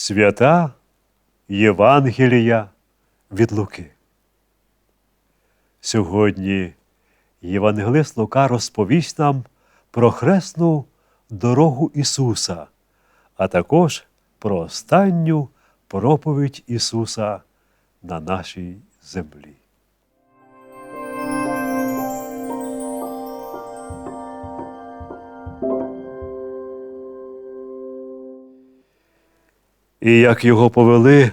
Свята Євангелія від Луки. Сьогодні Євангелист Лука розповість нам про хресну дорогу Ісуса, а також про останню проповідь Ісуса на нашій землі. І як його повели,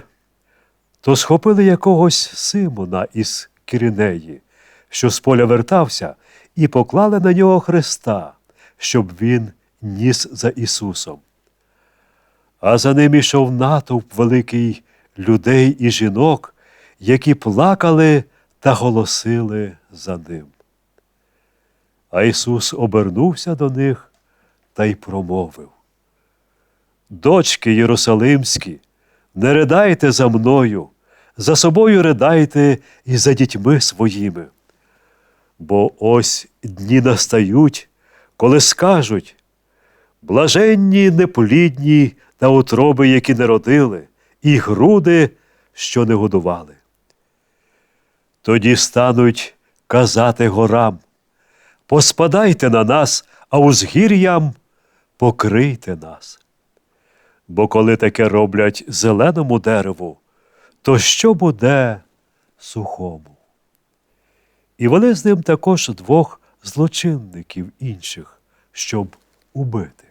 то схопили якогось Симона із Кірінеї, що з поля вертався, і поклали на нього Христа, щоб він ніс за Ісусом. А за ним ішов натовп великий людей і жінок, які плакали та голосили за ним. А Ісус обернувся до них та й промовив. Дочки Єрусалимські, не ридайте за мною, за собою ридайте і за дітьми своїми. Бо ось дні настають, коли скажуть блаженні неплідні та утроби, які не родили, і груди, що не годували. Тоді стануть казати горам Поспадайте на нас, а узгір'ям покрийте нас. Бо коли таке роблять зеленому дереву, то що буде сухому? І вони з ним також двох злочинників інших, щоб убити.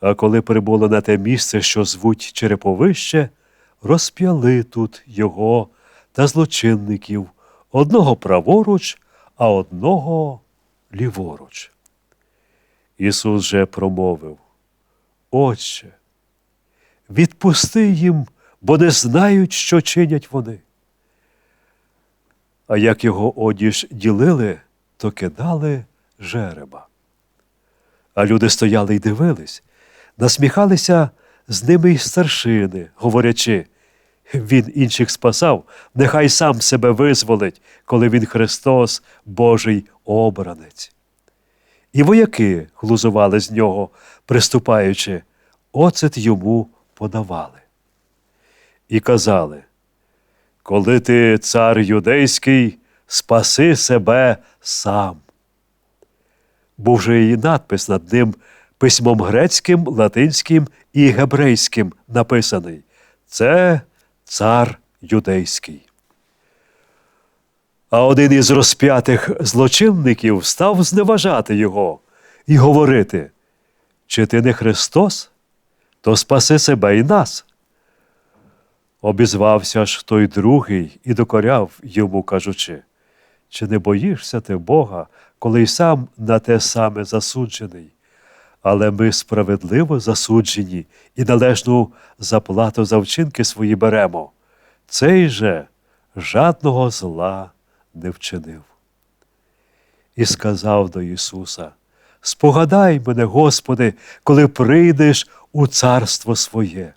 А коли прибули на те місце, що звуть Череповище, розп'яли тут його та злочинників одного праворуч, а одного ліворуч. Ісус же промовив Отче, відпусти їм, бо не знають, що чинять вони. А як його одіж ділили, то кидали жереба. А люди стояли й дивились, насміхалися з ними й старшини, говорячи, він інших спасав, нехай сам себе визволить, коли він Христос, Божий обранець. І вояки глузували з нього, приступаючи, оцет йому подавали. І казали, коли ти, цар юдейський, спаси себе сам. Був же і надпис над ним письмом грецьким, латинським і гебрейським написаний Це цар юдейський. А один із розп'ятих злочинників став зневажати його і говорити Чи ти не Христос, то спаси себе і нас. Обізвався ж той другий і докоряв йому, кажучи, чи не боїшся ти Бога, коли й сам на те саме засуджений? Але ми справедливо засуджені і належну заплату за вчинки свої беремо. Цей же жадного зла не вчинив. І сказав до Ісуса: Спогадай мене, Господи, коли прийдеш у царство своє.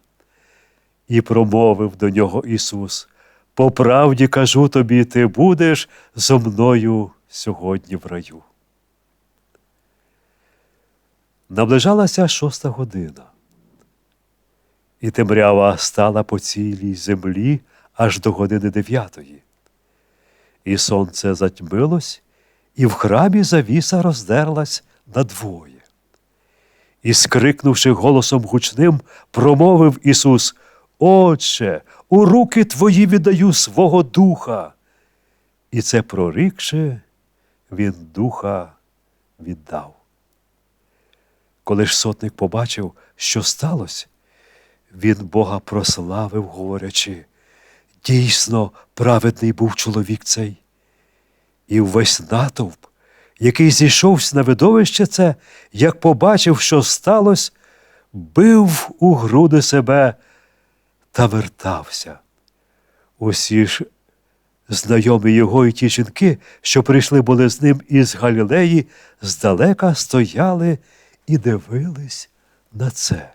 І промовив до нього Ісус: По правді кажу тобі, ти будеш зо мною сьогодні в раю. Наближалася шоста година, і темрява стала по цілій землі аж до години дев'ятої. І сонце затьмилось, і в храмі завіса роздерлась надвоє. І, скрикнувши голосом гучним, промовив Ісус Отче, у руки твої віддаю свого духа. І це прорікши, він духа віддав. Коли ж сотник побачив, що сталося, він Бога прославив, говорячи, дійсно праведний був чоловік цей. І увесь натовп, який зійшовся на видовище це, як побачив, що сталося, бив у груди себе та вертався. Усі ж знайомі його і ті жінки, що прийшли були з ним із Галілеї, здалека стояли і дивились на це.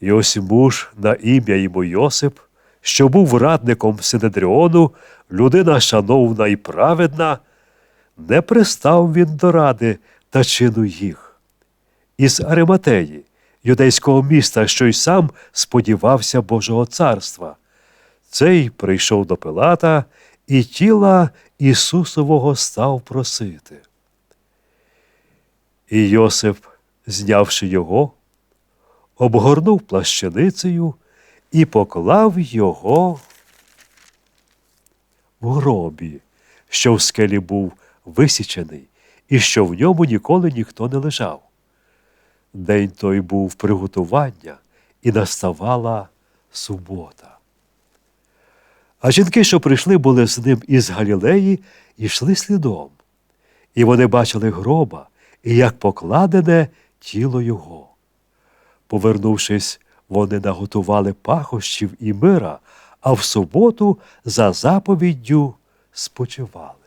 І ось муж на ім'я йому Йосип, що був радником Синедріону, людина шановна і праведна, не пристав він до ради та чину їх. Із Ариматеї, юдейського міста, що й сам сподівався Божого царства. Цей прийшов до Пилата і тіла Ісусового став просити. І Йосип, знявши його, обгорнув плащаницею і поклав його в гробі, що в скелі був висічений, і що в ньому ніколи ніхто не лежав. День той був приготування, і наставала субота. А жінки, що прийшли, були з ним із Галілеї, і йшли слідом. І вони бачили гроба, і як покладене тіло його. Повернувшись, вони наготували пахощів і мира, а в суботу за заповіддю спочивали.